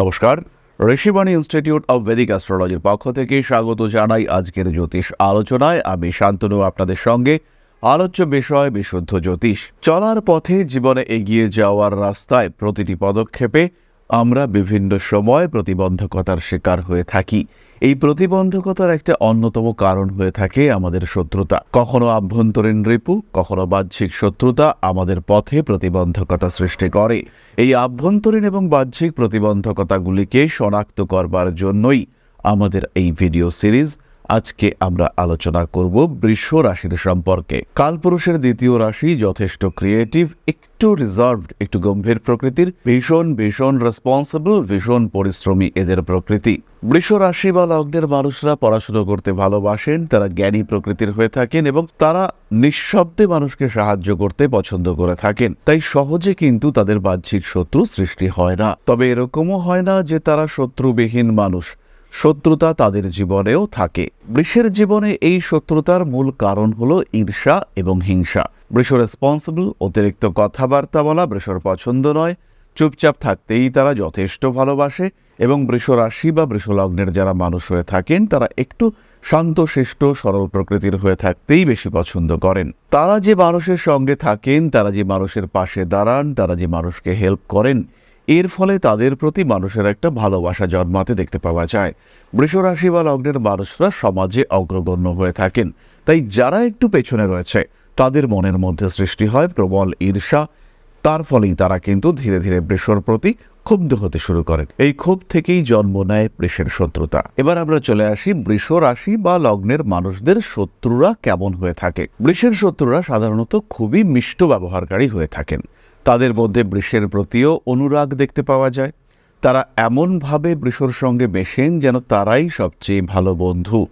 নমস্কার। Rishibani institute of Vedic অ্যাস্ট্রোলজির পক্ষ থেকে স্বাগত জানাই আজকের জ্যোতিষ আলোচনায়। আমি শান্তনু, আপনাদের সঙ্গে আলোচ্য বিষয় বিশুদ্ধ জ্যোতিষ। চলার পথে জীবনে এগিয়ে যাওয়ার রাস্তায় প্রতিটি পদক্ষেপে আমরা বিভিন্ন সময় প্রতিবন্ধকতার শিকার হয়ে থাকি। এই প্রতিবন্ধকতার একটা অন্যতম কারণ হয়ে থাকে আমাদের শত্রুতা। কখনো আভ্যন্তরীণ রিপু, কখনো বাহ্যিক শত্রুতা আমাদের পথে প্রতিবন্ধকতা সৃষ্টি করে। এই আভ্যন্তরীণ এবং বাহ্যিক প্রতিবন্ধকতাগুলিকে শনাক্ত করবার জন্যই আমাদের এই ভিডিও সিরিজ আজকে আমরা আলোচনা করব বৃষ রাশির সম্পর্কে। কালপুরুষের দ্বিতীয় রাশি যথেষ্ট ক্রিয়েটিভ একটু রিজার্ভড একটু গম্ভীর প্রকৃতির। ভীষণ ভীষণ রেসপন্সিবল ভীষণ পরিশ্রমী এদের প্রকৃতি। বৃষ রাশি বা লগ্নের মানুষরা পড়াশুনো করতে ভালোবাসেন, তারা জ্ঞানী প্রকৃতির হয়ে থাকেন এবং তারা নিঃশব্দে মানুষকে সাহায্য করতে পছন্দ করে থাকেন। তাই সহজে কিন্তু তাদের বাহ্যিক শত্রু সৃষ্টি হয় না। তবে এরকমও হয় না যে তারা শত্রুবিহীন মানুষ। শত্রুতা তাদের জীবনেও থাকে। বৃষের জীবনে এই শত্রুতার মূল কারণ হলো ঈর্ষা এবং হিংসা। বৃষ রেসপন্সিবল অতিরিক্ত কথাবার্তা বলা বৃষর পছন্দ নয়। চুপচাপ থাকতেই তারা যথেষ্ট ভালোবাসে এবং বৃষ রাশি বা বৃষলগ্নের যারা মানুষ হয়ে থাকেন, তারা একটু শান্তশিষ্ট, সরল প্রকৃতির হয়ে থাকতেই বেশি পছন্দ করেন। তারা যে মানুষের সঙ্গে থাকেন, তারা যে মানুষের পাশে দাঁড়ান, তারা যে মানুষকে হেল্প করেন এর ফলে তাদের প্রতি মানুষের একটা ভালোবাসা জন্মাতে দেখতে পাওয়া যায়। বৃষরাশি বা লগ্নের মানুষরা সমাজে অগ্রগণ্য হয়ে থাকেন। তাই যারা একটু পেছনে রয়েছে, তাদের মনের মধ্যে সৃষ্টি হয় প্রবল ঈর্ষা। তার ফলেই তারা কিন্তু ধীরে ধীরে বৃষর প্রতি ক্ষুব্ধ হতে শুরু করেন। এই ক্ষোভ থেকেই জন্ম নেয় বৃষের শত্রুতা। এবার আমরা চলে আসি বৃষ রাশি বা লগ্নের মানুষদের শত্রুরা কেমন হয়ে থাকে। বৃষের শত্রুরা সাধারণত খুবই মিষ্ট ব্যবহারকারী হয়ে থাকেন। তাদের মধ্যে বৃষের প্রতিও অনুরাগ দেখতে পাওয়া যায়। তারা এমনভাবে বৃষর সঙ্গে মেশেন যেন তারাই সবচেয়ে ভালো বন্ধু।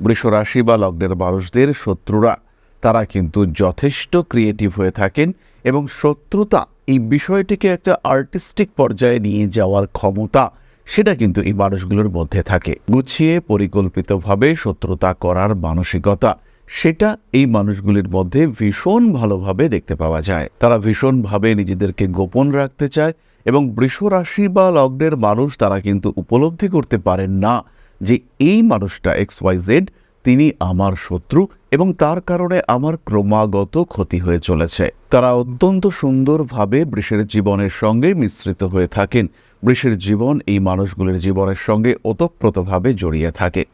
বৃষরাশি বা লগ্নের মানুষদের শত্রুরা, তারা কিন্তু যথেষ্ট ক্রিয়েটিভ হয়ে থাকেন এবং শত্রুতা এই বিষয়টিকে একটা আর্টিস্টিক পর্যায়ে নিয়ে যাওয়ার ক্ষমতা সেটা কিন্তু এই মানুষগুলোর মধ্যে থাকে। গুছিয়ে, পরিকল্পিতভাবে শত্রুতা করার মানসিকতা সেটা এই মানুষগুলির মধ্যে ভীষণ ভালোভাবে দেখতে পাওয়া যায়। তারা ভীষণভাবে নিজেদেরকে গোপন রাখতে চায় এবং বৃষ রাশি বা লগ্নের মানুষ তারা কিন্তু উপলব্ধি করতে পারেন না যে এই মানুষটা এক্স ওয়াই জেড, তিনি আমার শত্রু এবং তার কারণে আমার ক্রমাগত ক্ষতি হয়ে চলেছে। তারা অত্যন্ত সুন্দরভাবে বৃষের জীবনের সঙ্গে মিশ্রিত হয়ে থাকেন। বৃষের জীবন এই মানুষগুলির জীবনের সঙ্গে ওতপ্রোতভাবে জড়িয়ে থাকে।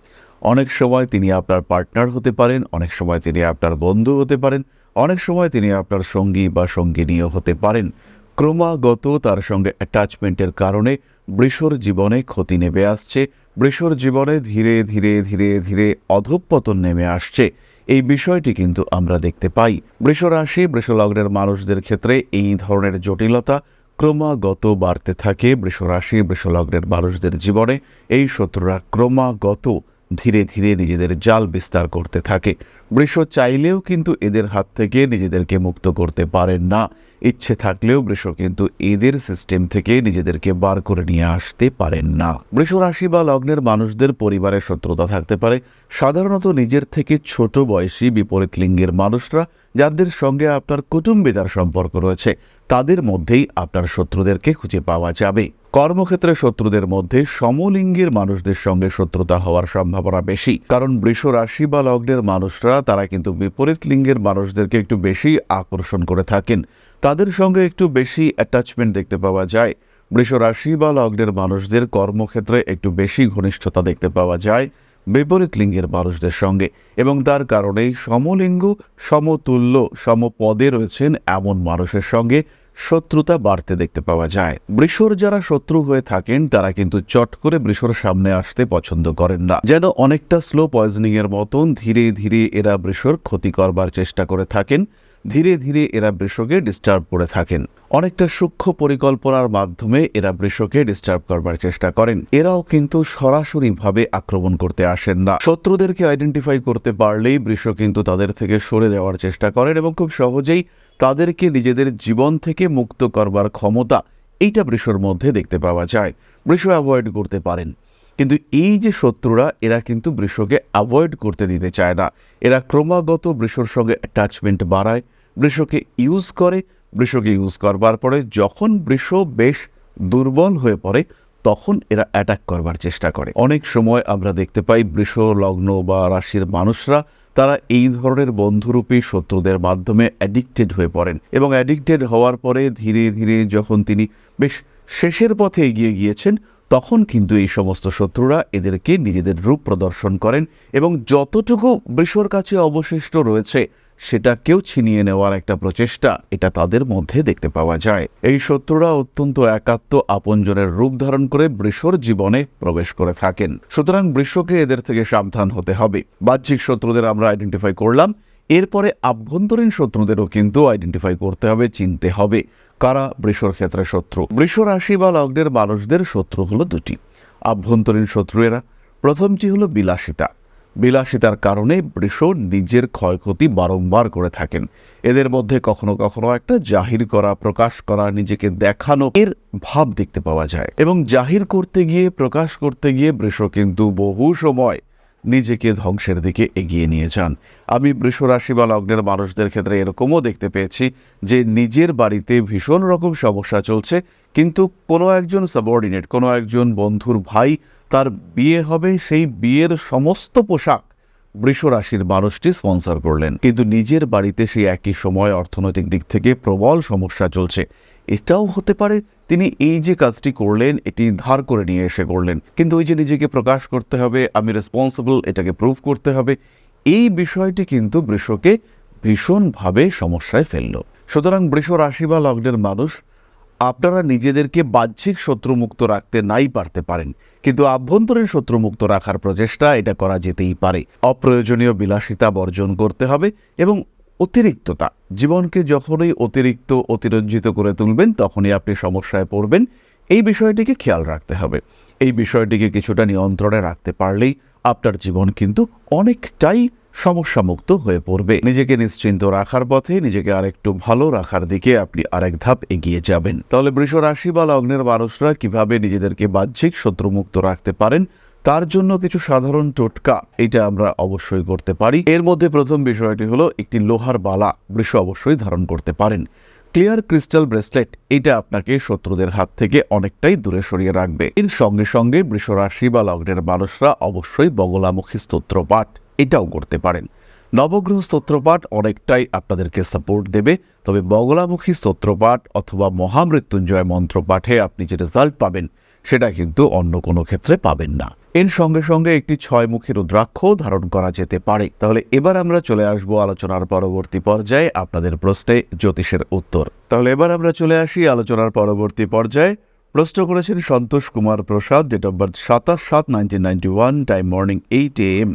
অনেক সময় তিনি আপনার পার্টনার হতে পারেন, অনেক সময় তিনি আপনার বন্ধু হতে পারেন, অনেক সময় তিনি আপনার সঙ্গী বা সঙ্গিনীয় হতে পারেন। ক্রমাগত তার সঙ্গে অ্যাটাচমেন্টের কারণে বৃষর জীবনে ক্ষতি নেমে আসছে, বৃষর জীবনে ধীরে ধীরে ধীরে ধীরে অধঃপতন নেমে আসছে। এই বিষয়টি কিন্তু আমরা দেখতে পাই। বৃষরাশি বৃষলগ্নের মানুষদের ক্ষেত্রে এই ধরনের জটিলতা ক্রমাগত বাড়তে থাকে। বৃষ রাশি বৃষলগ্নের মানুষদের জীবনে এই শত্রুরা ক্রমাগত ধীরে ধীরে নিজেদের জাল বিস্তার করতে থাকে। বৃষ চাইলেও কিন্তু এদের হাত থেকে নিজেদেরকে মুক্ত করতে পারেন না। ইচ্ছে থাকলেও বৃষ কিন্তু এদের সিস্টেম থেকে নিজেদেরকে বার করে নিয়ে আসতে পারেন না। বৃষ রাশি বা লগ্নের মানুষদের পরিবারের শত্রুতা থাকতে পারে। সাধারণত নিজের থেকে ছোট বয়সী বিপরীত লিঙ্গের মানুষরা যাদের সঙ্গে আপনার কুটুম্বিতার সম্পর্ক রয়েছে, তাদের মধ্যেই আপনার শত্রুদেরকে খুঁজে পাওয়া যাবে। কর্মক্ষেত্রে শত্রুদের মধ্যে সমলিঙ্গের মানুষদের সঙ্গে শত্রুতা হওয়ার সম্ভাবনা বেশি। কারণ বৃষ রাশি বা লগ্নের মানুষরা, তারা কিন্তু বিপরীত লিঙ্গের মানুষদেরকে একটু বেশি আকর্ষণ করে থাকেন। তাদের সঙ্গে একটু বেশি অ্যাটাচমেন্ট দেখতে পাওয়া যায়। বৃষ রাশি বা লগ্নের মানুষদের কর্মক্ষেত্রে একটু বেশি ঘনিষ্ঠতা দেখতে পাওয়া যায় বিপরীত লিঙ্গের মানুষদের সঙ্গে। এবং তার কারণেই সমলিঙ্গ, সমতুল্য, সমপদে রয়েছেন এমন মানুষের সঙ্গে শত্রুতা বাড়তে দেখতে পাওয়া যায়। বৃষর যারা শত্রু হয়ে থাকেন, তারা কিন্তু চট করে বৃষর সামনে আসতে পছন্দ করেন না। যেন অনেকটা স্লো পয়জনিং এর মতন ধীরে ধীরে এরা বৃষর ক্ষতি করবার চেষ্টা করে থাকেন, ধীরে ধীরে এরা বৃষকে ডিস্টার্ব করে থাকেন। অনেকটা সূক্ষ্ম পরিকল্পনার মাধ্যমে এরা বৃষকে ডিস্টার্ব করবার চেষ্টা করেন। এরাও কিন্তু সরাসরিভাবে আক্রমণ করতে আসেন না। শত্রুদেরকে আইডেন্টিফাই করতে পারলেই বৃষ কিন্তু তাদের থেকে সরে যাওয়ার চেষ্টা করেন এবং খুব সহজেই তাদেরকে নিজেদের জীবন থেকে মুক্ত করবার ক্ষমতা এইটা বৃষর মধ্যে দেখতে পাওয়া যায়। বৃষ অ্যাভয়েড করতে পারেন। কিন্তু এই যে শত্রুরা, এরা কিন্তু বৃষকে অ্যাভয়েড করতে দিতে চায় না। এরা ক্রমাগত বৃষর সঙ্গে অ্যাটাচমেন্ট বাড়ায়, বৃষকে ইউজ করে, বৃষকে ইউজ করবার পরে যখন বৃষ বেশ দুর্বল হয়ে পড়ে, তখন এরা অ্যাটাক করবার চেষ্টা করে। অনেক সময় আমরা দেখতে পাই বৃষ, লগ্ন বা রাশির মানুষরা তারা এই ধরনের বন্ধুরূপী শত্রুদের মাধ্যমে অ্যাডিক্টেড হয়ে পড়েন এবং অ্যাডিক্টেড হওয়ার পরে ধীরে ধীরে যখন তিনি বেশ শেষের পথে এগিয়ে গিয়েছেন, তখন কিন্তু এই সমস্ত শত্রুরা এদেরকে নিজেদের রূপ প্রদর্শন করেন এবং যতটুকু বৃষর কাছে অবশিষ্ট রয়েছে সেটাকেও ছিনিয়ে নেওয়ার একটা প্রচেষ্টা এটা তাদের মধ্যে দেখতে পাওয়া যায়। এই শত্রুরা অত্যন্ত একাত্ম আপনজনের রূপ ধারণ করে বৃষর জীবনে প্রবেশ করে থাকেন। সুতরাং বৃষকে এদের থেকে সাবধান হতে হবে। বাহ্যিক শত্রুদের আমরা আইডেন্টিফাই করলাম, এরপরে আভ্যন্তরীণ শত্রুদেরও কিন্তু আইডেন্টিফাই করতে হবে, চিনতে হবে কারা বৃষর ক্ষেত্রে শত্রু। বৃষ রাশি বা লগ্নের মানুষদের শত্রু হলো দুটি। আভ্যন্তরীণ শত্রু এরা। প্রথমটি হলো বিলাসিতা। বিলাসিতার কারণে বৃষ নিজের ক্ষয়ক্ষতি বারংবার করে থাকেন। এদের মধ্যে কখনো কখনো একটা জাহির করা, প্রকাশ করা, নিজেকে দেখানো এর ভাব দেখতে পাওয়া যায় এবং জাহির করতে গিয়ে, প্রকাশ করতে গিয়ে বৃষ কিন্তু বহু সময় নিজেকে ধ্বংসের দিকে এগিয়ে নিয়ে যান। আমি বৃষ রাশি বা লগ্নের মানুষদের ক্ষেত্রে এরকমও দেখতে পেয়েছি যে নিজের বাড়িতে ভীষণ রকম সমস্যা চলছে, কিন্তু কোনো একজন সাবঅর্ডিনেট কোনো একজন বন্ধুর ভাই তার বিয়ে হবে, সেই বিয়ের সমস্ত পোশাক বৃষ রাশির মানুষটি স্পন্সর করলেন। কিন্তু নিজের বাড়িতে সেই একই সময় অর্থনৈতিক দিক থেকে প্রবল সমস্যা চলছে। এটাও হতে পারে তিনি এই যে কাজটি করলেন, এটি ধার করে নিয়ে এসে করলেন। কিন্তু ওই যে নিজেকে প্রকাশ করতে হবে, আমি রেসপন্সিবল এটাকে প্রুভ করতে হবে, এই বিষয়টি কিন্তু বৃষকে ভীষণভাবে সমস্যায় ফেলল। সুতরাং বৃষ রাশি বা লগ্নের মানুষ আপনারা নিজেদেরকে বাহ্যিক শত্রুমুক্ত রাখতে নাই পারতে পারেন। কিন্তু আভ্যন্তরীণ শত্রুমুক্ত রাখার প্রচেষ্টা এটা করা যেতেই পারে। অপ্রয়োজনীয় বিলাসিতা বর্জন করতে হবে এবং অতিরিক্ততা। জীবনকে যখনই অতিরিক্ত, অতিরঞ্জিত করে তুলবেন, তখনই আপনি সমস্যায় পড়বেন। এই বিষয়টিকে খেয়াল রাখতে হবে। এই বিষয়টিকে কিছুটা নিয়ন্ত্রণে রাখতে পারলেই আপনার জীবন কিন্তু অনেকটাই সমস্যামুক্ত হয়ে পড়বে। নিজেকে নিশ্চিন্ত রাখার পথে নিজেকে আরেকটু ভালো রাখার দিকে আপনি আরেক ধাপ এগিয়ে যাবেন। তাহলে বৃষ রাশি বা লগ্নের মানুষরা কীভাবে নিজেদেরকে বাহ্যিক শত্রুমুক্ত রাখতে পারেন, তার জন্য কিছু সাধারণ টোটকা, এটা আমরা অবশ্যই করতে পারি। এর মধ্যে প্রথম বিষয়টি হলো একটি লোহার বালা, বৃষ অবশ্যই ধারণ করতে পারেন। ক্লিয়ার ক্রিস্টাল ব্রেসলেট, এটা আপনাকে শত্রুদের হাত থেকে অনেকটাই দূরে সরিয়ে রাখবে। এর সঙ্গে সঙ্গে বৃষ রাশি বা লগ্নের মানুষরা অবশ্যই বগলামুখী স্তোত্রপাঠ এটাও করতে পারেন। নবগ্রহ স্তোত্রপাঠ অনেকটাই আপনাদেরকে সাপোর্ট দেবে। তবে বগলামুখী স্তোত্রপাঠ অথবা মহামৃত্যুঞ্জয় মন্ত্র পাঠে আপনি যে রেজাল্ট পাবেন, সেটা কিন্তু অন্য কোনো ক্ষেত্রে পাবেন না। এর সঙ্গে সঙ্গে একটি ছয়মুখী রুদ্রাক্ষ ধারণ করা যেতে পারে। তাহলে এবার আমরা চলে আসব আলোচনার পরবর্তী পর্যায়ে আপনাদের প্রশ্নে জ্যোতিষের উত্তর। তাহলে এবার আমরা চলে আসি আলোচনার পরবর্তী পর্যায়ে। প্রশ্ন করেছেন Santosh Kumar Prasad date of birth সাতাশ সাত nineteen ninety one time morning eight A M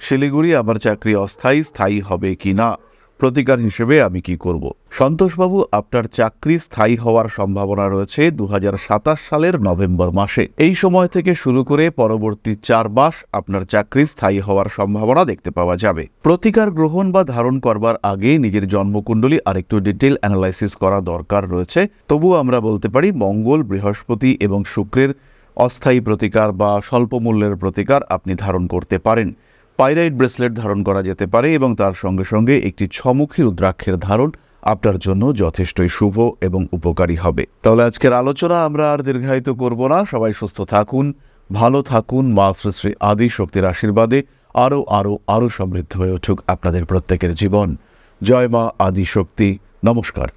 Siliguri আমার চাকরি অস্থায়ী, স্থায়ী হবে কি না? প্রতিকার হিসেবে আমি কি করব? সন্তোষবাবু, আপনার চাকরি স্থায়ী হওয়ার সম্ভাবনা রয়েছে দু হাজার সাতাশ সালের নভেম্বর মাসে। এই সময় থেকে শুরু করে পরবর্তী চার মাস আপনার চাকরি স্থায়ী হওয়ার সম্ভাবনা দেখতে পাওয়া যাবে। প্রতিকার গ্রহণ বা ধারণ করবার আগে নিজের জন্মকুণ্ডলী আরেকটু ডিটেল অ্যানালাইসিস করা দরকার রয়েছে। তবুও আমরা বলতে পারি, মঙ্গল, বৃহস্পতি এবং শুক্রের অস্থায়ী প্রতিকার বা স্বল্প মূল্যের প্রতিকার আপনি ধারণ করতে পারেন। পাইরাইট ব্রেসলেট ধারণ করা যেতে পারে এবং তার সঙ্গে সঙ্গে একটি ছমুখী রুদ্রাক্ষের ধারণ আপনার জন্য যথেষ্টই শুভ এবং উপকারী হবে। তাহলে আজকের আলোচনা আমরা আর দীর্ঘায়িত করব না। সবাই সুস্থ থাকুন, ভালো থাকুন, মা শ্রী শ্রী আদি শক্তির আশীর্বাদে আরও আরও আরও সমৃদ্ধ হয়ে উঠুক আপনাদের প্রত্যেকের জীবন। জয় মা আদি শক্তি। নমস্কার।